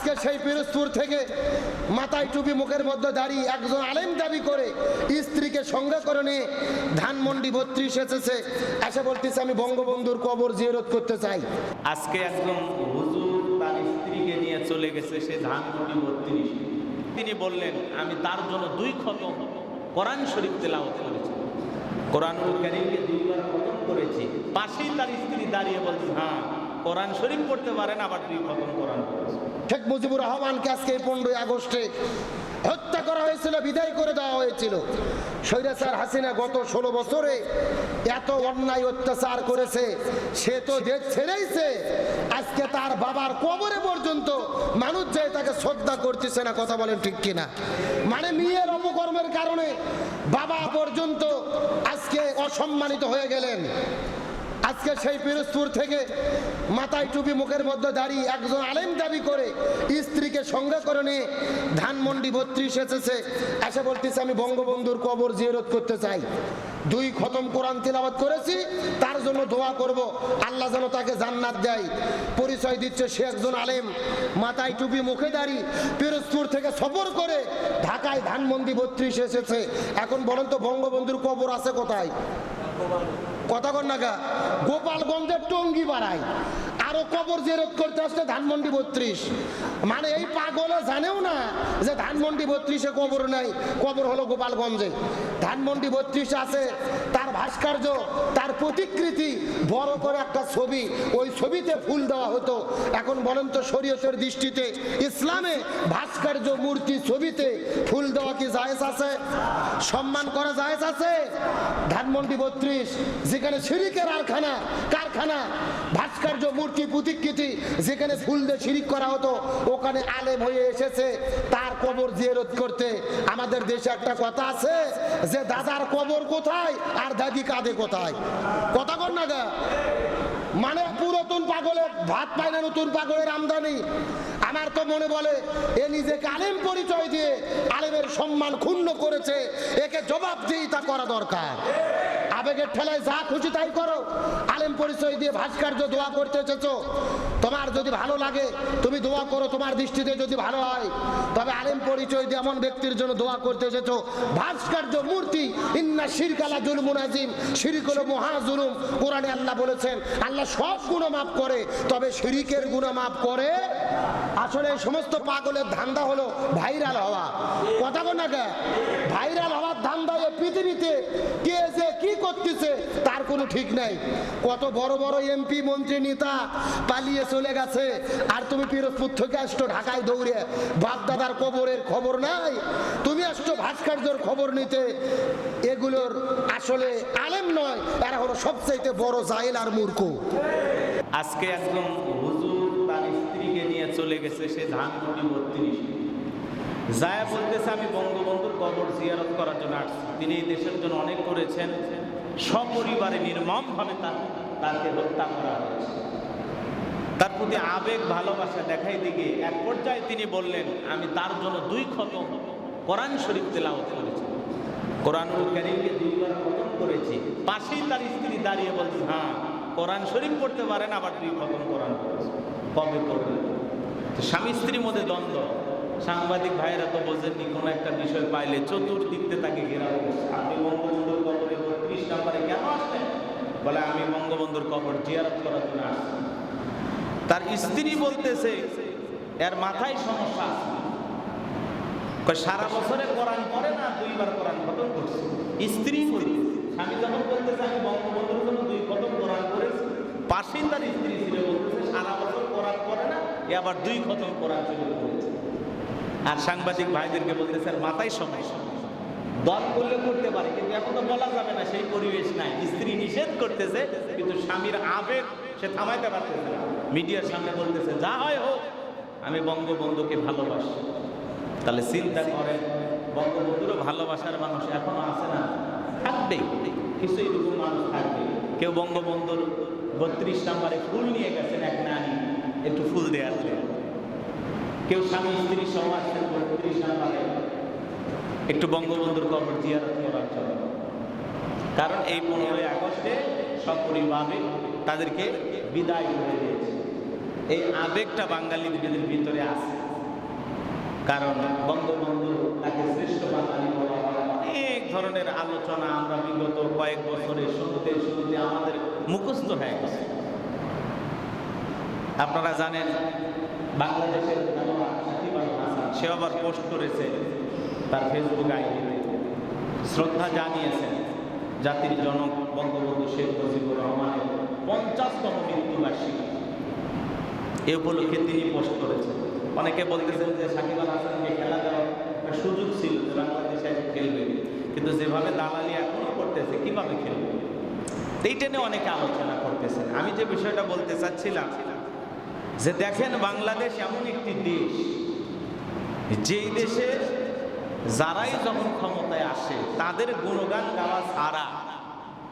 আজকে সেই পিরোজপুর থেকে মাথায় টুপি মুখের মধ্যে দাঁড়িয়ে একজন আলেম দাবি করে, স্ত্রীকে সঙ্গে করে নিয়ে ধানমন্ডি বত্রিশ এসেছে। এসে বলতেছে, আমি বঙ্গবন্ধুর কবর জিয়ারত করতে চাই। আজকে একজন হুজুর তার স্ত্রীকে নিয়ে চলে গেছে, সে ধানমন্ডি বত্রিশ। তিনি বললেন, আমি তার জন্য দুই খতম কোরআন শরীফ তেলাওয়াত করেছি। খতম করেছি। পাশেই তার স্ত্রী দাঁড়িয়ে বলছে হ্যাঁ কোরআন শরীফ পড়তে পারেন আবার দুই খতম কোরআন শেখ মুজিবুর রহমানকে আজকে পনেরোই আগস্টে হত্যা করা হয়েছিল, বিদায় করে দেওয়া হয়েছিল। স্বৈরাচার হাসিনা গত ষোলো বছরে এত অন্যায় অত্যাচার করেছে, সে তো দেশ ছেড়েইছে, আজকে তার বাবার কবরে পর্যন্ত মানুষ যায় তাকে শ্রদ্ধা করতেছে না, কথা বলেন ঠিক কিনা? মানে মেয়ের অপকর্মের কারণে বাবা পর্যন্ত আজকে অসম্মানিত হয়ে গেলেন। আজকে সেই পিরোজপুর থেকে মাথায় টুপি মুখের মধ্যে দাঁড়িয়ে একজন আলেম দাবি করে, স্ত্রীকে সঙ্গে করে নিয়ে ধানমন্ডি বত্রিশ এসেছে। এসে বলতেছে, আমি বঙ্গবন্ধুর কবর জিয়ারত করতে চাই। দুই খতম কোরআন তিলাবাত করেছি, তার জন্য দোয়া করব। আল্লাহ যেন তাকে জান্নাত দেয়। পরিচয় দিচ্ছে সে একজন আলেম। মাথায় টুপি মুখে দাঁড়িয়ে পিরোজপুর থেকে সফর করে ঢাকায় ধানমন্ডি বত্রিশ এসেছে। এখন বলেন তো, বঙ্গবন্ধুর কবর আছে কোথায়? কথা কর নাগা গোপালগঞ্জের টঙ্গি বাড়ায়। আরও কবর জেরত করতে আসছে ধানমন্ডি বত্রিশ। মানে এই পাগলে জানেও না যে ধানমন্ডি বত্রিশে কবর নাই। কবর হলো গোপালগঞ্জে। ধানমন্ডি বত্রিশ আছে তার ভাস্কর্য, তার প্রতিকৃতি, বড় করে একটা ছবি। ওই ছবিতে ফুল দেওয়া হতো। এখন বলেন তো শরীয়তের দৃষ্টিতে ইসলামে ভাস্কর্য মূর্তি ছবিতে ফুল দেওয়া কি জায়েজ আছে? সম্মান করা জায়েজ আছে? ধানমন্ডি বত্রিশ, যেখানে সিরিকের কারখানা কারখানা, ভাস্কর্য, মূর্তি, প্রতিকৃতি, যেখানে ফুল দিয়ে শিরিক করা হতো, ওখানে আলেম হয়ে এসেছে, তার কবর জিয়ারত করতে। আমাদের দেশে একটা কথা আছে যে, দাদার কবর কোথায় আর দাদি কাঁদে কোথায়? কথা কর না মানে পুরাতন পাগলের ভাত পায় না নতুন পাগলের আমদানি। আমার তো মনে বলে, এ নিজেকে আলেম পরিচয় দিয়ে আলেমের সম্মান ক্ষুণ্ণ করেছে, একে জবাব দিয়ে তা করা দরকার। আবেগের ঠেলায় যা খুশি তাই করো। আলেম পরিচয় দিয়ে ভাস্কর্য দোয়া করতে এসেছ। তোমার যদি ভালো লাগে, তুমি দোয়া করো, তোমার দৃষ্টিতে যদি ভালো হয়। তবে আলেম পরিচয় দিয়ে এমন ব্যক্তির জন্য দোয়া করতে এসেছ। ভাস্কর্য মূর্তি, ইন্না শিরকালা জুলমুন আজিম শিরিক হলো মহা জুলুম কোরআনে আল্লাহ বলেছেন, আল্লাহ সব গুণ মাফ করে, তবে শিরিকের গুণ মাফ করে। আসলে সমস্ত পাগলের ধান্দা হলো ভাইরাল হওয়া। কথা বল না ভাইরাল হওয়ার ধান্দা এ পৃথিবীতে কে যে কি করতেছে তার কোনো ঠিক নাই। কত বড় বড় এমপি, মন্ত্রী, নেতা পালিয়ে চলে গেছে। আর তুমি পিরোজপুর থেকে আসছো ঢাকায় দৌড়ে। বাপদাদার কবরের খবর নাই। তুমি আসছো ভাস্কর্যর খবর নিতে। এগুলোর আসলে আলেম নয়, এরা হলো সবচাইতে বড় জাইল আর মূর্খ। আজকে একজন হুজুর তার স্ত্রীকে নিয়ে চলে গেছে, সে ধানমন্ডি বত্রিশ। জায়া বলতেছে, আমি বঙ্গবন্ধুর কবর জিয়ারত করার জন্য আসছি। তিনি এই দেশের জন্য অনেক করেছেন। সপরিবারে নির্মমভাবে তার, তাকে হত্যা করা হয়েছে। তার প্রতি আবেগ, ভালোবাসা দেখাই দিকে। এক পর্যায়ে তিনি বললেন, আমি তার জন্য দুই খতম কোরআন শরীফ তেলাওয়াত করেছি। কোরআনুল কারীমকে দুইবার করেছি। পাশেই তার স্ত্রী দাঁড়িয়ে বলছে হ্যাঁ কোরআন শরীফ পড়তে পারেন আবার দুই খতম কোরআন কবে করবেন তো স্বামী স্ত্রীর মধ্যে দ্বন্দ্ব। সাংবাদিক ভাইয়েরা তো বোঝেননি, কোনো একটা বিষয় পাইলে চতুর্দিক দিয়ে তাকে ঘেরাও আপনি বঙ্গবন্ধুর কবরে বত্রিশ নম্বরে কেন আসলেন? বলে, আমি বঙ্গবন্ধুর কবর জিয়ারত করার জন্য আসছি। তার স্ত্রী বলতেছে, এর মাথায় সমস্যা সারা বছরে কোরআন করে না, দুইবার কোরআন খতম করছে। স্ত্রী বলতেছে আমি বঙ্গবন্ধুর দুই করেছি পাশেই তার স্ত্রী ছিল সারা বছর কোরআন পড়ে না আবার দুই খতম কোরআন করেছে আর সাংবাদিক ভাইদেরকে বলতেছে, আর মাথায় সমস্যা দল করলে করতে পারে, কিন্তু এখন তো বলা যাবে না, সেই পরিবেশ নাই। স্ত্রী নিষেধ করতেছে, কিন্তু স্বামীর আবেগ সে থামাইতে পারতেছে না। মিডিয়ার সামনে বলতেছে, যা হয় হোক, আমি বঙ্গবন্ধুকে ভালোবাসি। তাহলে চিন্তা করেন, বঙ্গবন্ধুরও ভালোবাসার মানুষ এখনও আছে না? থাকবেই কিছু এরকম মানুষ থাকবে। কেউ বঙ্গবন্ধুর বত্রিশ নাম্বারে ফুল নিয়ে গেছেন, এক নানি একটু ফুল দেওয়ার কেউ স্বামী স্ত্রী আসছেন বত্রিশ নাম্বারে। একটু বঙ্গবন্ধুর কবর জিয়ারত করার জন্য। কারণ এই পনেরোই আগস্টে সপরিভাবে তাদেরকে বিদায় করে দিয়েছে। এই আবেগটা বাঙালিদের ভিতরে আছে। কারণ বঙ্গবন্ধু তাকে শ্রেষ্ঠ বাঙালি বলা হয় অনেক ধরনের আলোচনা আমরা বিগত কয়েক বছরে শুনতে শুনতে আমাদের মুখস্থ হয়ে গেছে। আপনারা জানেন, বাংলাদেশের সে আবার পোস্ট করেছে তার ফেসবুক আইডিতে। শ্রদ্ধা জানিয়েছেন জাতির জনক বঙ্গবন্ধু শেখ মুজিবুর রহমানের পঞ্চাশতম মৃত্যুবার্ষিকী। এ উপলক্ষে তিনি পোস্ট করেছেন। অনেকে বলতেছেন যে সাকিব আল হাসানকে খেলা দেওয়ার সুযোগ ছিল যে বাংলাদেশে এসে খেলবে কিন্তু যেভাবে দালালি এখনও করতেছে, কীভাবে খেলবে? এইটা নিয়ে অনেকে আলোচনা করতেছেন। আমি যে বিষয়টা বলতে চাচ্ছিলাম, যে দেখেন বাংলাদেশ এমন একটি দেশ, যেই দেশে যারাই যখন ক্ষমতায় আসে, তাদের গুণগান গাওয়া ছাড়া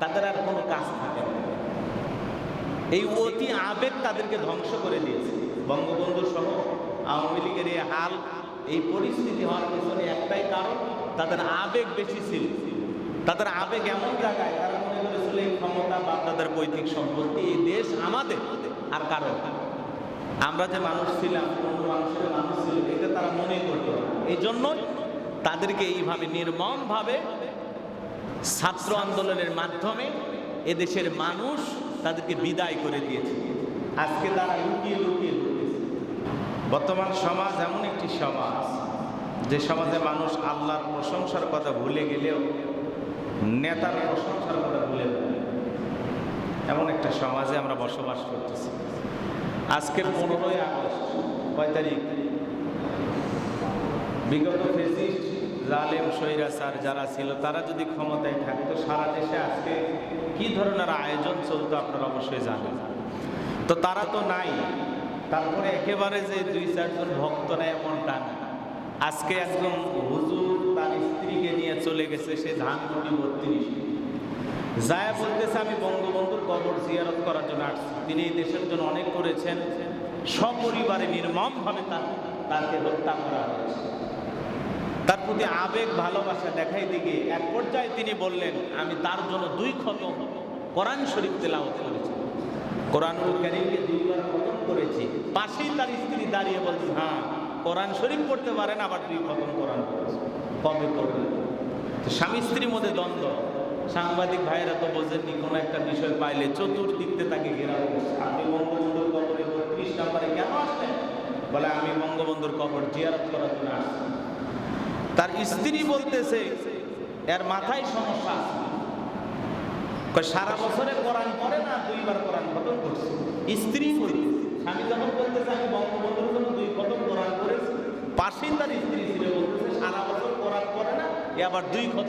তাদের আর কোনো কাজ থাকে না। এই অতি আবেগ তাদেরকে ধ্বংস করে দিয়েছে। বঙ্গবন্ধু সহ আওয়ামী লীগের এই হাল, এই পরিস্থিতি হওয়ার পেছনে একটাই কারণ তাদের আবেগ বেশি ছিল। তাদের আবেগ এমন জায়গায় তারা মনে করেছিল, এই ক্ষমতা বা তাদের বৈদিক সম্পত্তি এই দেশ আমাদের আর কারণ আমরা যে মানুষ ছিলাম, অন্য মানুষের মানুষ ছিল এটা তারা মনে করতো এই জন্যই তাদেরকে এইভাবে নির্মমভাবে ছাত্র আন্দোলনের মাধ্যমে এদেশের মানুষ তাদেরকে বিদায় করে দিয়েছে। আজকে তারা লুকিয়ে লুকিয়ে বর্তমান সমাজ এমন একটি সমাজ। যে সমাজে মানুষ আল্লাহর প্রশংসার কথা ভুলে গেলেও, নেতার প্রশংসার কথা ভুলে এমন একটা সমাজে আমরা বসবাস করতেছি। আজকের পনেরোই আগস্ট, কয় তারিখ? বিগত ফেসিস্ট জালেম, স্বৈরাচার যারা ছিল, তারা যদি ক্ষমতায় থাকতো, সারা দেশে আজকে কি ধরনের আয়োজন চলতো আপনারা অবশ্যই জানেন। তো তারা তো নাই, তারপরে একেবারে যে দুই চারজন ভক্তরা এমনটা না। আজকে একদম হুজুর তার স্ত্রীকে নিয়ে চলে গেছে, সে ধানমন্ডি বত্রিশ। জায়া বলতেছে, আমি বঙ্গবন্ধুর কবর জিয়ারত করার জন্য আসছি। তিনি এই দেশের জন্য অনেক করেছেন। সপরিবারে নির্মমভাবে তাকে হত্যা করা হয়েছে। তার প্রতি আবেগ, ভালোবাসা দেখাই দিকে। এক পর্যায়ে তিনি বললেন, আমি তার জন্য দুই খতম কোরআন শরীফ তেলাওয়াত করেছি। কোরআনুল কারীমকে দুইবার করেছি। পাশেই তার স্ত্রী দাঁড়িয়ে বলছে হ্যাঁ কোরআন শরীফ পড়তে পারেন আবার দুই খতম কোরআন কবে করবেন তো স্বামী স্ত্রীর মধ্যে দ্বন্দ্ব। সাংবাদিক ভাইয়েরা তো বোঝেননি, কোনো একটা বিষয় পাইলে চতুর্দিক তাকে ঘেরাও আপনি বঙ্গবন্ধুর কবরে বত্রিশ নম্বরে কেন আসলেন? বলে, আমি বঙ্গবন্ধুর কবর জিয়ারত করার জন্য আসছি। তার স্ত্রী বলতেছে, এর মাথায় সমস্যা সারা বছরে কোরআন পড়ে না, দুইবার কোরআন খতম করছে। স্ত্রী বলতেছে স্বামী যখন বলতেছে আমি বঙ্গবন্ধুর জন্য দুই খতম কোরআন করেছি পাশেই তার স্ত্রী ছিল সারা বছর কোরআন করে না, এ আবার দুই